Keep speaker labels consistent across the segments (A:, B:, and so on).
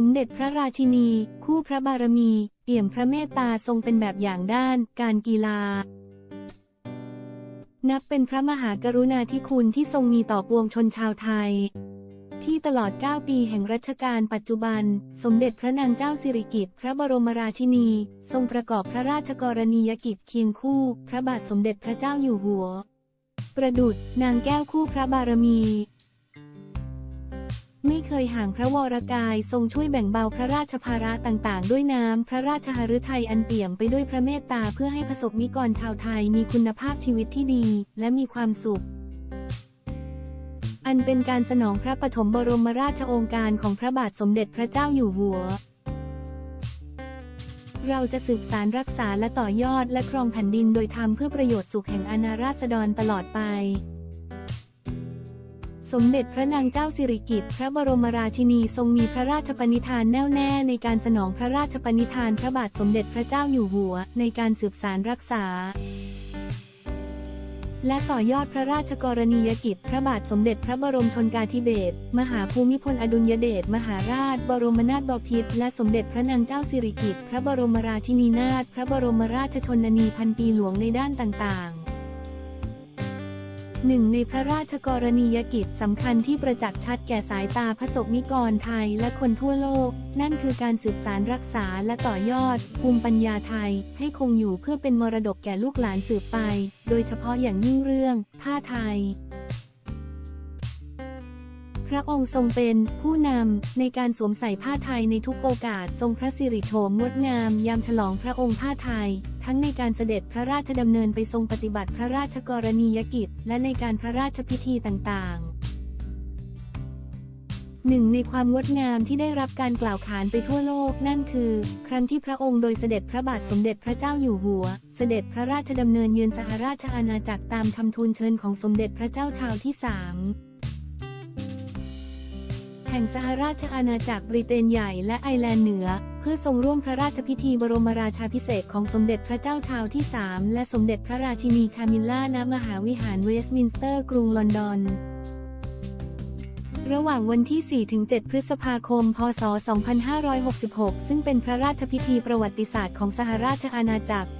A: สมเด็จพระราชินี คู่พระบารมี เปี่ยมพระเมตตาทรงเป็นแบบอย่างด้าน การกีฬา นับเป็นพระมหากรุณาธิคุณที่ทรงมีต่อปวงชนชาวไทย ที่ตลอด 9 ปีแห่งรัชกาลปัจจุบัน สมเด็จพระนางเจ้าสิริกิติ์พระบรมราชินี ทรงประกอบพระราชกรณียกิจเคียงคู่ พระบาทสมเด็จพระเจ้าอยู่หัว ประดุจนางแก้วคู่พระบารมี ไม่เคยห่างพระวรกายทรงช่วยแบ่งเบาพระราชภาระต่างๆ ด้วยน้ำพระราชหฤทัยอันเปี่ยมไปด้วยพระเมตตาเพื่อให้ประสบนิกรชาวไทยมีคุณภาพชีวิตที่ดี และมีความสุข อันเป็นการสนองพระปฐมบรมราชโองการของพระบาทสมเด็จพระเจ้าอยู่หัว เราจะสืบสารรักษาและต่อยอดและครองแผ่นดินโดยทำเพื่อประโยชน์สุขแห่งอาณาราษฎรตลอดไป สมเด็จพระนางเจ้าสิริกิติ์พระบรมราชินีทรงมีพระราชปณิธานแน่วแน่ในการสนองพระราชปณิธานพระบาทสมเด็จพระเจ้าอยู่หัว ในการสืบสารรักษา และต่อยอดพระราชกรณียกิจ พระบาทสมเด็จพระบรมชนกาธิเบศรมหาภูมิพลอดุลยเดชมหาราช บรมนาถบพิตรและสมเด็จพระนางเจ้าสิริกิติ์พระบรมราชินีนาถพระบรมราชชนนีพันปีหลวงในด้านต่างๆ หนึ่งในพระราชกรณียกิจสำคัญที่ประจักษ์ชัดแก่สายตาพระสกนิกรไทยและคนทั่วโลก นั่นคือการสืบสารรักษาและต่อยอด ภูมิปัญญาไทย ให้คงอยู่เพื่อเป็นมรดกแก่ลูกหลานสืบไป โดยเฉพาะอย่างยิ่งเรื่อง ผ้าไทย พระองค์ทรงเป็นผู้นำในการสวมใส่ผ้าไทยในทุกโอกาสทรงพระสิริโฉมงดงาม ยามฉลองพระองค์ผ้าไทย ทั้งในการเสด็จพระราชดำเนินไปทรงปฏิบัติพระราชกรณียกิจ และในการพระราชพิธีต่างๆหนึ่งในความงดงามที่ได้รับการกล่าวขานไปทั่วโลกนั่นคือ ครั้งที่พระองค์โดยเสด็จพระบาทสมเด็จพระเจ้าอยู่หัว เสด็จพระราชดำเนินเยือนสหราชอาณาจักรตามคำทูลเชิญของสมเด็จพระเจ้าชาวที่สาม แห่งสหราชอาณาจักรบริเตนใหญ่และไอร์แลนด์เหนือ เพื่อทรงร่วมพระราชพิธีบรมราชาภิเศษของสมเด็จพระเจ้าชาวที่สามและสมเด็จพระราชินีคามิลล่าณมหาวิหารเวสต์มินสเตอร์กรุงลอนดอนระหว่างวันที่ 4-7 พฤษภาคม พศ 2566 ซึ่งเป็นพระราชพิธีประวัติศาสตร์ของสหราชอาณาจักร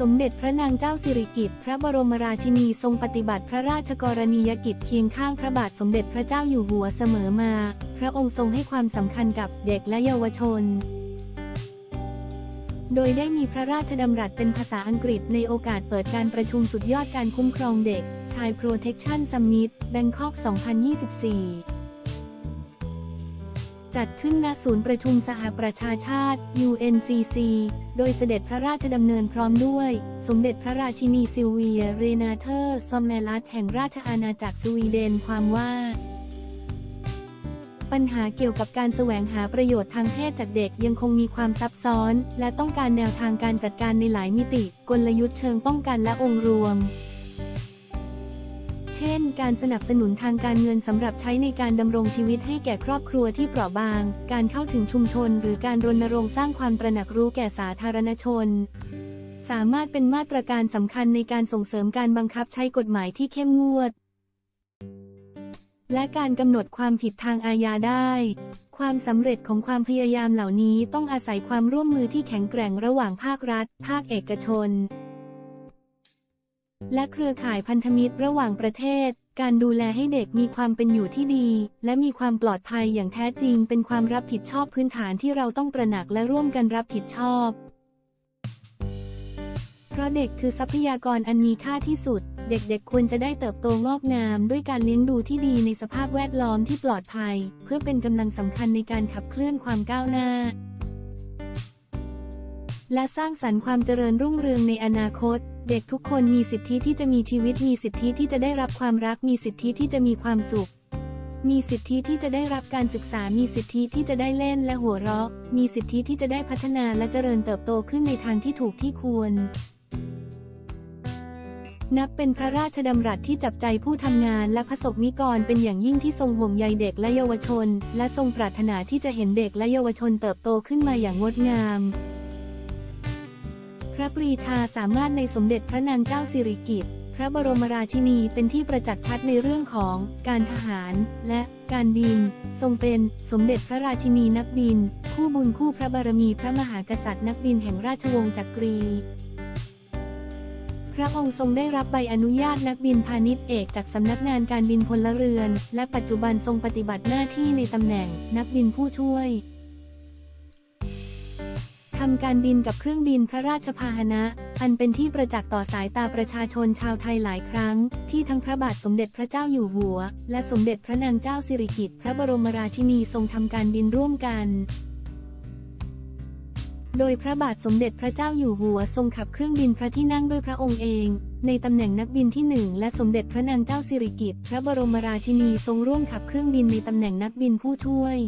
A: สมเด็จพระนางเจ้าสิริกิติ์พระบรมราชินีทรงปฏิบัติพระราชกรณียกิจเคียงข้างพระบาทสมเด็จพระเจ้าอยู่หัวเสมอมา พระองค์ทรงให้ความสำคัญกับเด็กและเยาวชน โดยได้มีพระราชดำรัสเป็นภาษาอังกฤษในโอกาสเปิดการประชุมสุดยอดการคุ้มครองเด็ก Child Protection Summit Bangkok 2024 จัดขึ้นณศูนย์ประชุมสหประชาชาติ UNCC โดยเสด็จพระราชดำเนินพร้อมด้วย สมเด็จพระราชินีซิลเวีย เรนาเธอร์ ซอมเมลัสแห่งราชอาณาจักรสวีเดนความว่าปัญหาเกี่ยวกับการแสวงหาประโยชน์ทางเพศจากเด็กยังคงมีความซับซ้อน และต้องการแนวทางการจัดการในหลายมิติ กลยุทธ์เชิงป้องกันและองค์รวม การสนับสนุนทางการเงินสำหรับใช้ในการดำรงชีวิตให้แก่ครอบครัวที่เปราะบาง การเข้าถึงชุมชน หรือการรณรงค์สร้างความตระหนักรู้แก่สาธารณชน สามารถเป็นมาตรการสำคัญในการส่งเสริมการบังคับใช้กฎหมายที่เข้มงวดและการกำหนดความผิดทางอาญาได้ ความสำเร็จของความพยายามเหล่านี้ต้องอาศัยความร่วมมือที่แข็งแกร่งระหว่างภาครัฐ ภาคเอกชน และเครือข่ายพันธมิตรระหว่างประเทศ การดูแลให้เด็กมีความเป็นอยู่ที่ดี และมีความปลอดภัยอย่างแท้จริง เป็นความรับผิดชอบพื้นฐานที่เราต้องตระหนักและร่วมกันรับผิดชอบ เพราะเด็กคือทรัพยากรอันมีค่าที่สุด เด็กๆควรจะได้เติบโตงอกงาม ด้วยการเลี้ยงดูที่ดีในสภาพแวดล้อมที่ปลอดภัย เพื่อเป็นกำลังสำคัญในการขับเคลื่อนความก้าวหน้า และสร้างสรรค์ความเจริญรุ่งเรืองในอนาคต เด็กทุกคนมีสิทธิที่จะมีชีวิต มีสิทธิที่จะได้รับความรัก มีสิทธิที่จะมีความสุข มีสิทธิที่จะได้รับการศึกษา มีสิทธิที่จะได้เล่นและหัวเราะ มีสิทธิที่จะได้พัฒนาและเจริญเติบโตขึ้นในทางที่ถูกที่ควรนับเป็นพระราชดำรัสที่จับใจผู้ทำงานและพระสงฆ์นิกรเป็นอย่างยิ่งที่ทรงห่วงใยเด็กและเยาวชน และทรงปรารถนาที่จะเห็นเด็กและเยาวชนเติบโตขึ้นมาอย่างงดงาม ระปรีชาสามารถในสมเด็จพระนางเจ้าสิริกิติ์พระบรมราชินีเป็นที่ประจักษ์ชัดในเรื่องของการทหารและการบิน ทรงเป็นสมเด็จพระราชินีนักบิน คู่บุญคู่พระบารมีพระมหากษัตริย์นักบินแห่งราชวงศ์จักรี พระองค์ทรงได้รับใบอนุญาตนักบินพาณิชย์เอกจากสำนักงานการบินพลเรือน และปัจจุบันทรงปฏิบัติหน้าที่ในตำแหน่งนักบินผู้ช่วย ทำการบินกับเครื่องบินพระราชพาหนะ อันเป็นที่ประจักษ์ต่อสายตาประชาชนชาวไทยหลายครั้ง ที่ทั้งพระบาทสมเด็จพระเจ้าอยู่หัว และสมเด็จพระนางเจ้าสิริกิติ์พระบรมราชินีทรงทำการบินร่วมกัน โดยพระบาทสมเด็จพระเจ้าอยู่หัวทรงขับเครื่องบินพระที่นั่งด้วยพระองค์เอง ในตำแหน่งนักบินที่หนึ่งและสมเด็จพระนางเจ้าสิริกิติ์พระบรมราชินีทรงร่วมขับเครื่องบินในตำแหน่งนักบินผู้ช่วย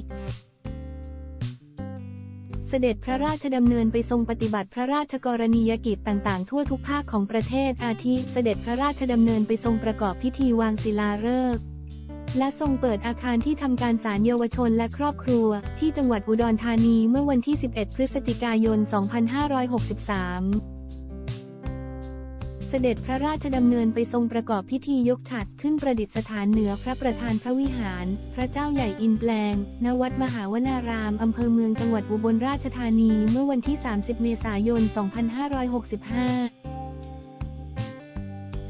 A: เสด็จพระราชดำเนินไปทรงปฏิบัติพระราชกรณียกิจต่างๆ ทั่วทุกภาคของประเทศอาทิเสด็จพระราชดำเนินไปทรงประกอบพิธีวางศิลาฤกษ์และทรงเปิดอาคารที่ทำการศาลเยาวชนและครอบครัว ที่จังหวัดอุดรธานีเมื่อวันที่ 11 พฤศจิกายน 2563 เสด็จพระราชดำเนินไปทรงประกอบพิธียกฉัดขึ้นประดิษฐานเหนือพระประธานพระวิหาร พระเจ้าใหญ่อินแปลง ณ วัดมหาวนาราม อำเภอเมืองจังหวัดอุบลราชธานี เมื่อวันที่ 30 เมษายน 2565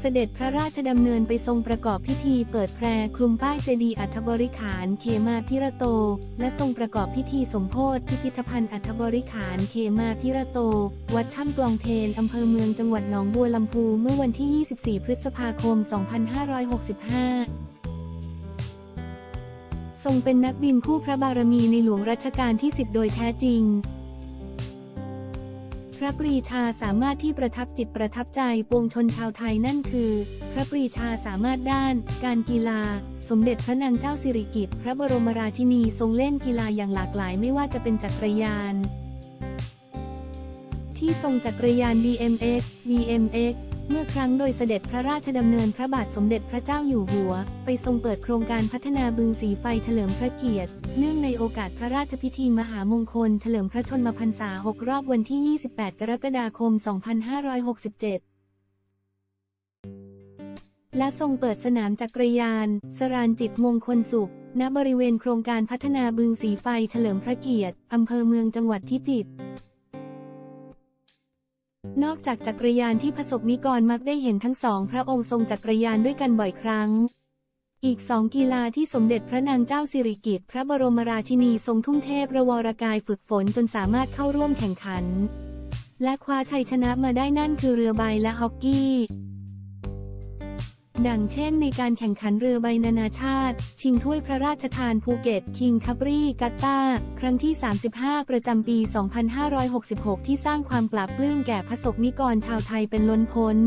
A: สด็จพระราชดำเนินไปทรงประกอบพิธีเปิดแพรคลุมป้ายเจดีย์อัฐบริขารเขมาพิระโต และทรงประกอบพิธีสมโพธิพิพิธภัณฑ์อัฐบริขารเขมาพิระโต วัดถ้ำกลองเพนอำเภอเมืองจังหวัดหนองบัวลำพูเมื่อวันที่ 24 พฤษภาคม 2565ทรงเป็นนักบินคู่พระบารมีในหลวงรัชกาลที่ 10 โดยแท้จริง พระปรีชาสามารถที่ประทับจิตประทับใจปวงชนชาวไทยนั่นคือ พระปรีชาสามารถด้าน การกีฬา สมเด็จพระนางเจ้าสิริกิติ์พระบรมราชินีทรงเล่นกีฬาอย่างหลากหลายไม่ว่าจะเป็นจักรยาน ที่ทรงจักรยาน BMX BMX เมื่อครั้งโดยเสด็จพระราชดำเนินพระบาทสมเด็จพระเจ้าอยู่หัว ไปทรงเปิดโครงการพัฒนาบึงสีไฟเฉลิมพระเกียรติ เนื่องในโอกาสพระราชพิธีมหามงคล เฉลิมพระชนมพรรษา 6 รอบวันที่ 28 กรกฎาคม 2567และทรงเปิดสนามจักรยาน สรานจิตมงคลสุข ณ บริเวณโครงการพัฒนาบึงสีไฟเฉลิมพระเกียรติ อำเภอเมืองจังหวัดพิจิตร นอกจากจักรยานที่ประสบนิกรมักได้เห็นทั้งสองพระองค์ทรงจักรยานด้วยกันบ่อยครั้ง อีกสองกีฬาที่สมเด็จพระนางเจ้าสิริกิติ์พระบรมราชินีทรงทุ่มเทพระวรกายฝึกฝนจนสามารถเข้าร่วมแข่งขัน และคว้าชัยชนะมาได้นั่นคือเรือใบและฮอกกี้ ดังเช่นในการแข่งขันเรือใบนานาชาติ ชิงถ้วยพระราชทานภูเก็ตคิงคับรีกัตตาครั้งที่ 35 ประจำปี 2566 ที่สร้างความปราบปลื้มแก่พระสกนิกรชาวไทยเป็นล้นพ้น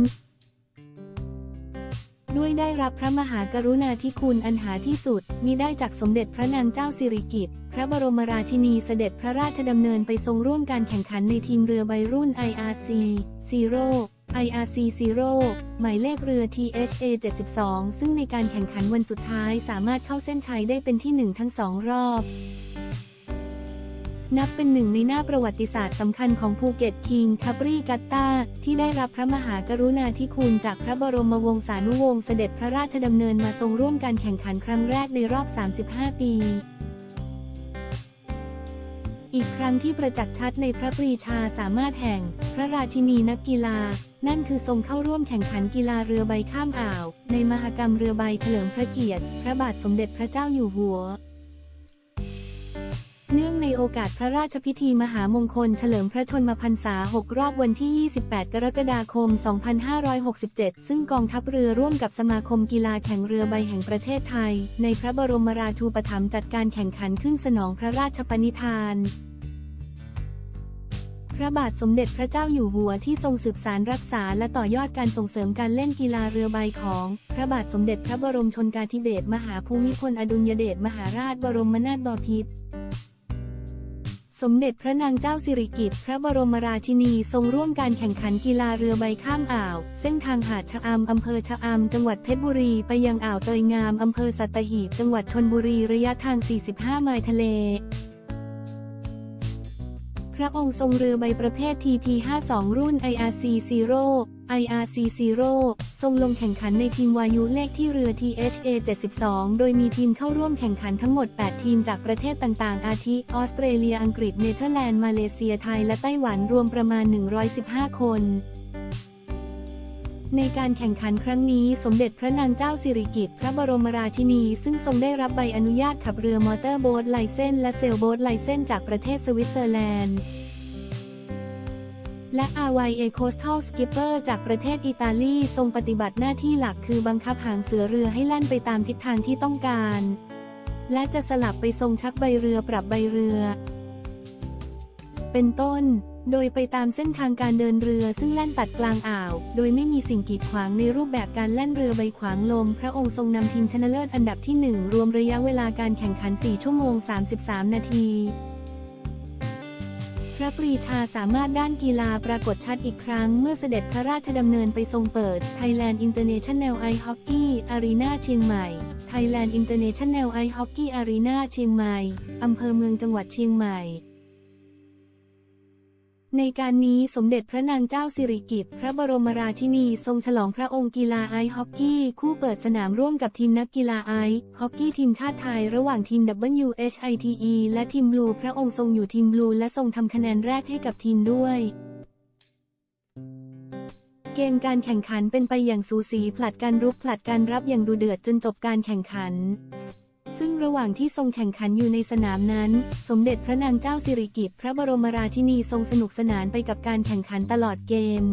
A: ด้วยได้รับพระมหากรุณาธิคุณอันหาที่สุดมิได้จากสมเด็จพระนางเจ้าสิริกิติ์พระบรมราชินีเสด็จพระราชดำเนินไปทรงร่วมการแข่งขันในทีมเรือใบรุ่น IRC Zero IRC Zero หมายเลขเรือ THA 72 ซึ่งในการแข่งขันวันสุดท้ายสามารถเข้าเส้นชัยได้เป็นที่หนึ่งทั้งสองรอบ นับเป็นหนึ่งในหน้าประวัติศาสตร์สำคัญของภูเก็ตคิงคับรีกัตตาที่ได้รับพระมหากรุณาธิคุณจากพระบรมวงศานุวงศ์เสด็จพระราชดำเนินมาทรงร่วมการแข่งขันครั้งแรกในรอบ 35 ปี อีกครั้งที่ประจักษ์ชัดในพระปรีชาสามารถแห่ง พระราชินีนักกีฬา นั่นคือทรงเข้าร่วมแข่งขันกีฬาเรือใบข้ามอ่าว ในมหกรรมเรือใบเฉลิมพระเกียรติ พระบาทสมเด็จพระเจ้าอยู่หัว เนื่องในโอกาสพระราชพิธีมหามงคลเฉลิมพระชนมพรรษา 6 รอบวันที่ 28 กรกฎาคม 2567 ซึ่งกองทัพเรือร่วมกับสมาคมกีฬาแข่งเรือใบแห่งประเทศไทย ในพระบรมราชูปถัมภ์จัดการแข่งขันขึ้นสนองพระราชปณิธานพระบาทสมเด็จพระเจ้าอยู่หัวที่ทรงสืบสารรักษาและต่อยอดการส่งเสริมการเล่นกีฬาเรือใบของ พระบาทสมเด็จพระบรมชนกาธิเบศรมหาภูมิพลอดุลยเดชมหาราชบรมนาถบพิตร สมเด็จพระนางเจ้าสิริกิติ์พระบรมราชินีทรงร่วมการแข่งขันกีฬาเรือใบข้ามอ่าว เส้นทางหาดชะอำอำเภอชะอำจังหวัดเพชรบุรีไปยังอ่าวเตยงามอำเภอสัตหีบจังหวัดชนบุรีระยะทาง 45 ไมล์ทะเล พระองค์ทรงเรือใบประเภท TP52 รุ่น IRC Zero IRC Zero ทรงลงแข่งขันในทีมวายุเลขที่เรือ THA 72 โดยมีทีมเข้าร่วมแข่งขันทั้งหมด 8 ทีมจากประเทศต่างๆ อาทิ ออสเตรเลีย อังกฤษ เนเธอร์แลนด์ มาเลเซีย ไทย และไต้หวันรวมประมาณ 115 คน ในการแข่งขันครั้งนี้สมเด็จพระนางเจ้าสิริกิติ์พระบรมราชินี ซึ่งทรงได้รับใบอนุญาตขับเรือมอเตอร์โบ๊ทไลเซนและเซลโบ๊ทไลเซนจากประเทศสวิตเซอร์แลนด์ และ RYA Coastal Skipper จากประเทศอิตาลีทรงปฏิบัติหน้าที่หลักคือบังคับหางเสือเรือให้แล่นไปตามทิศทางที่ต้องการ และจะสลับไปทรงชักใบเรือปรับใบเรือ เป็นต้น โดยไปตามเส้นทางการเดินเรือซึ่งแล่นตัดกลางอ่าว โดยไม่มีสิ่งกีดขวางในรูปแบบการแล่นเรือใบขวางลม พระองค์ทรงนำทีมชนะเลิศอันดับที่ 1 รวมระยะเวลาการแข่งขัน 4 ชั่วโมง 33 นาที พระปรีชาสามารถด้านกีฬาปรากฏชัดอีกครั้ง เมื่อเสด็จพระราชดำเนินไปทรงเปิด Thailand International Ice Hockey Arena เชียงใหม่ Thailand International Ice Hockey Arena เชียงใหม่ อำเภอเมืองจังหวัดเชียงใหม่ ในการนี้สมเด็จพระนางเจ้าสิริกิติ์พระบรมราชินีทรงฉลองพระองค์กีฬาไอฮอกกี้ คู่เปิดสนามร่วมกับทีมนักกีฬาไอฮอกกี้ทีมชาติไทยระหว่างทีม WHITE และทีมบลูพระองค์ทรงอยู่ทีมบลูและทรงทำคะแนนแรกให้กับทีมด้วย เกมการแข่งขันเป็นไปอย่างสูสีผลัดกันรุกผลัดกันรับอย่างดูเดือดจนจบการแข่งขัน ซึ่งระหว่างที่ทรงแข่งขันอยู่ในสนามนั้น สมเด็จพระนางเจ้าสิริกิติ์พระบรมราชินีทรงสนุกสนานไปกับการแข่งขันตลอดเกม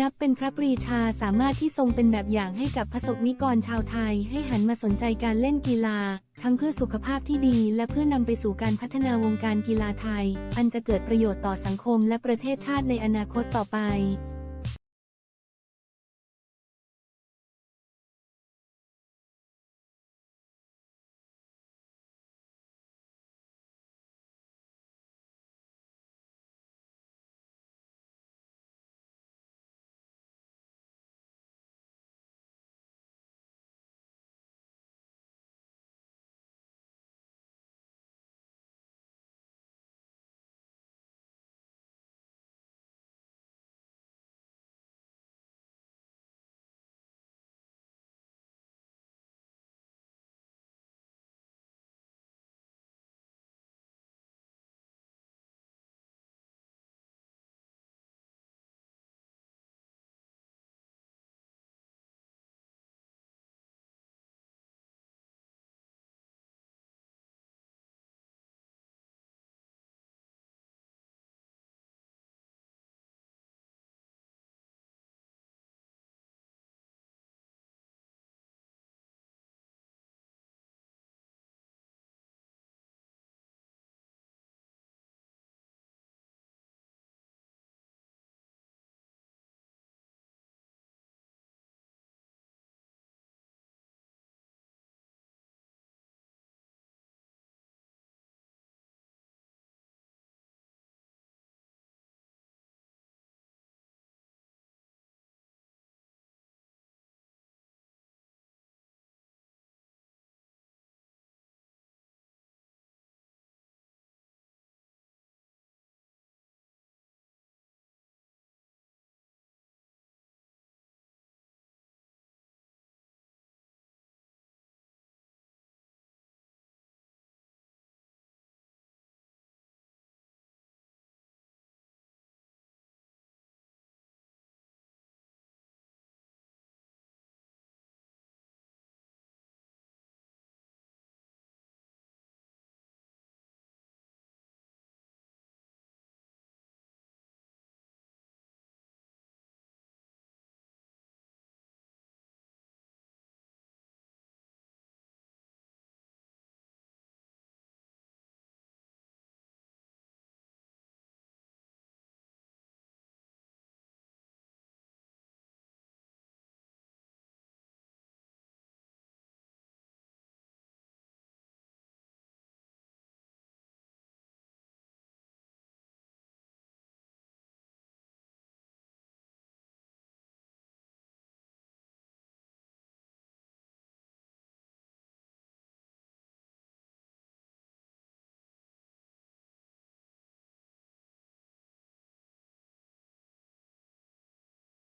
A: นับเป็นพระปรีชาสามารถที่ทรงเป็นแบบอย่างให้กับพระสงฆ์นิกรชาวไทยให้หันมาสนใจการเล่นกีฬา ทั้งเพื่อสุขภาพที่ดีและเพื่อนำไปสู่การพัฒนาวงการกีฬาไทย อันจะเกิดประโยชน์ต่อสังคมและประเทศชาติในอนาคตต่อไป